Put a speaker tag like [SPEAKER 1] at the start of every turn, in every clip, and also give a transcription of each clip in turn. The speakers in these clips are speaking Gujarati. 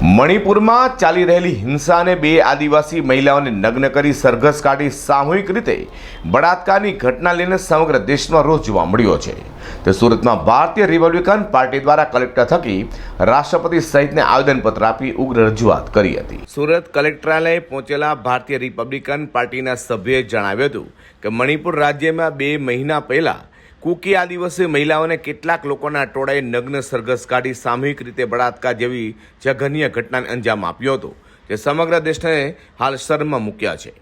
[SPEAKER 1] મણિપુરમાં ચાલી રહેલી હિંસાને બે આદિવાસી મહિલાઓને નગ્ન કરી સરઘસ કાઢી સામૂહિક રીતે બળાત્કારની ઘટના લઈને સમગ્ર દેશમાં રોષ જોવા મળ્યો છે. તે સુરતમાં ભારતીય રિપબ્લિકન પાર્ટી દ્વારા કલેક્ટર થકી રાષ્ટ્રપતિ સહિતને આવેદનપત્ર આપી ઉગ્ર રજૂઆત કરી હતી. સુરત કલેક્ટરાલય પહોંચેલા ભારતીય રિપબ્લિકન પાર્ટીના સભ્યોએ જણાવ્યું હતું કે મણિપુર રાજ્યમાં બે મહિના પહેલા કુકી દિવસે મહિલાઓને કેટલાક લોકોના ટોળાએ નગ્ન સરઘસ કાઢી સામૂહિક રીતે બળાત્કાર જેવી જઘન્ય ઘટનાને અંજામ આપ્યો હતો, જે સમગ્ર દેશને હાલ શરમમાં મૂક્યા છે.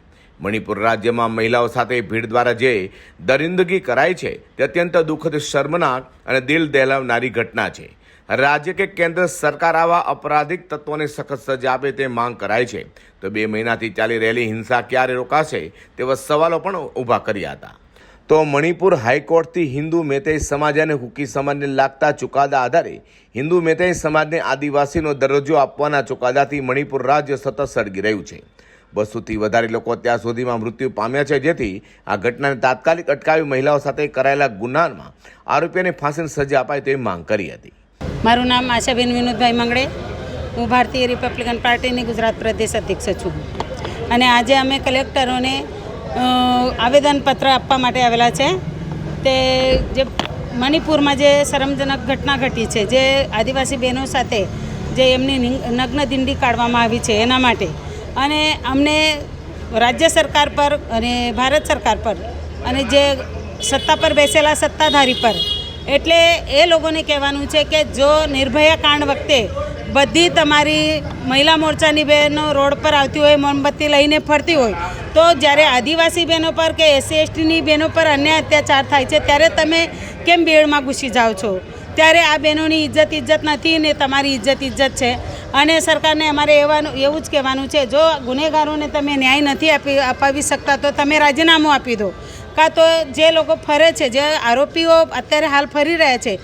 [SPEAKER 1] મણિપુર રાજ્યમાં મહિલાઓ સાથે ભીડ દ્વારા જે દરિંદગી કરાય છે, તે અત્યંત દુઃખદ, શર્મનાક અને દિલ દહેલાવનારી ઘટના છે. રાજ્ય કે કેન્દ્ર સરકાર આવા અપરાધિક તત્વોને સખત સજા આપે તે માંગ કરાય છે. તો બે મહિનાથી ચાલી રહેલી હિંસા ક્યારે રોકાશે તેવા સવાલો પણ ઊભા કર્યા હતા. તો મણિપુર હાઈકોર્ટથી હિન્દુ મેતેઈ સમાજ અને હુકી સમાજને લાગતા ચુકાદા આધારે હિન્દુ મેતેઈ સમાજને આદિવાસીનો દરજ્જો આપવાના ચુકાદાથી મણિપુર રાજ્ય સતત સળગી રહ્યું છે. બસોથી વધારે લોકો અત્યાર સુધીમાં મૃત્યુ પામ્યા છે, જેથી આ ઘટનાને તાત્કાલિક અટકાવી મહિલાઓ સાથે કરાયેલા ગુનામાં આરોપીઓને ફાંસીની સજા અપાય તેવી માંગ કરી હતી.
[SPEAKER 2] મારું નામ આશાબેન વિનોદભાઈ મંગળે. હું ભારતીય રિપબ્લિકન પાર્ટીની ગુજરાત પ્રદેશ અધ્યક્ષ છું. અને આજે અમે કલેક્ટરોને આવેદનપત્ર આપવા માટે આવેલા છે. તે જે મણિપુરમાં જે શરમજનક ઘટના ઘટી છે, જે આદિવાસી બહેનો સાથે જે એમની નગ્ન દિંડી કાઢવામાં આવી છે, એના માટે. અને અમને રાજ્ય સરકાર પર અને ભારત સરકાર પર અને જે સત્તા પર બેસેલા સત્તાધારી પર, એટલે એ લોકોને કહેવાનું છે કે જો નિર્ભયા કાંડ વખતે બધી તમારી મહિલા મોરચાની બહેનો રોડ પર આવતી હોય, મોમબત્તી લઈને ફરતી હોય, તો જ્યારે આદિવાસી બહેનો પર કે એસસી, એસટીની બહેનો પર અન્યાય અત્યાચાર થાય છે, ત્યારે તમે કેમ બેડમાં ઘૂસી જાઓ છો? ત્યારે આ બહેનોની ઇજ્જત ઇજ્જત નથી ને તમારી ઇજ્જત ઇજ્જત છે. અને સરકારને અમારે એવાનું, એવું જ કહેવાનું છે, જો ગુનેગારોને તમે ન્યાય નથી આપી, અપાવી શકતા, તો તમે રાજીનામું આપી દો. કાં તો જે લોકો ફરે છે જે આરોપીઓ અત્યારે હાલ ફરી રહ્યા છે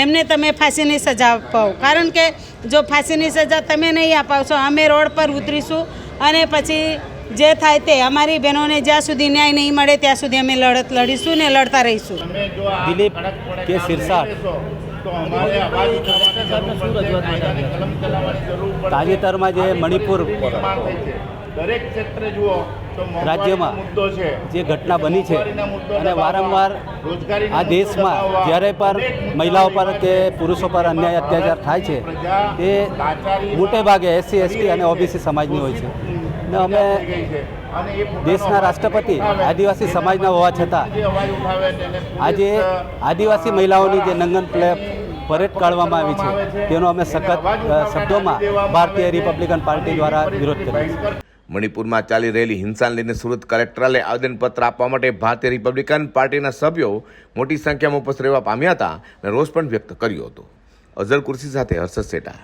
[SPEAKER 2] એમને તમે ફાંસીની સજા અપાવો. કારણ કે જો ફાંસીની સજા તમે નહીં અપાવશો અમે રોડ પર ઉતરીશું અને પછી જે થાય તે અમારી બહેનોને જ્યાં સુધી ન્યાય નહીં મળે ત્યાં સુધી અમે લડત લડીશું ને લડતા રહીશું.
[SPEAKER 3] દિલીપ કે સિરસાટ તાજેતરમાં જે મણિપુર
[SPEAKER 4] દરેક ક્ષેત્રે જુઓ
[SPEAKER 3] રાજ્યમાં જે ઘટના બની છે અને વારંવાર આ દેશમાં જ્યારે પણ મહિલાઓ પર કે પુરુષો પર અન્યાય અત્યાચાર થાય છે તે મોટે ભાગે એસસી એસટી અને ઓબીસી સમાજની હોય છે. ને અમે દેશના રાષ્ટ્રપતિ આદિવાસી સમાજના હોવા છતાં આજે આદિવાસી મહિલાઓની જે નંગન પરેડ કાઢવામાં આવી છે તેનો અમે સખત શબ્દોમાં ભારતીય રિપબ્લિકન પાર્ટી દ્વારા વિરોધ કર્યો છે
[SPEAKER 1] મણિપુરમાં ચાલી રહેલી હિંસાને લઈને સુરત કલેક્ટરાલય આવેદનપત્ર આપવા માટે ભારતીય રિપબ્લિકન પાર્ટીના સભ્યો મોટી સંખ્યામાં ઉપસ્થિત રહેવા પામ્યા હતા અને રોષ પણ વ્યક્ત કર્યો હતો. અઝર કુર્સી સાથે હર્ષદ સેટા.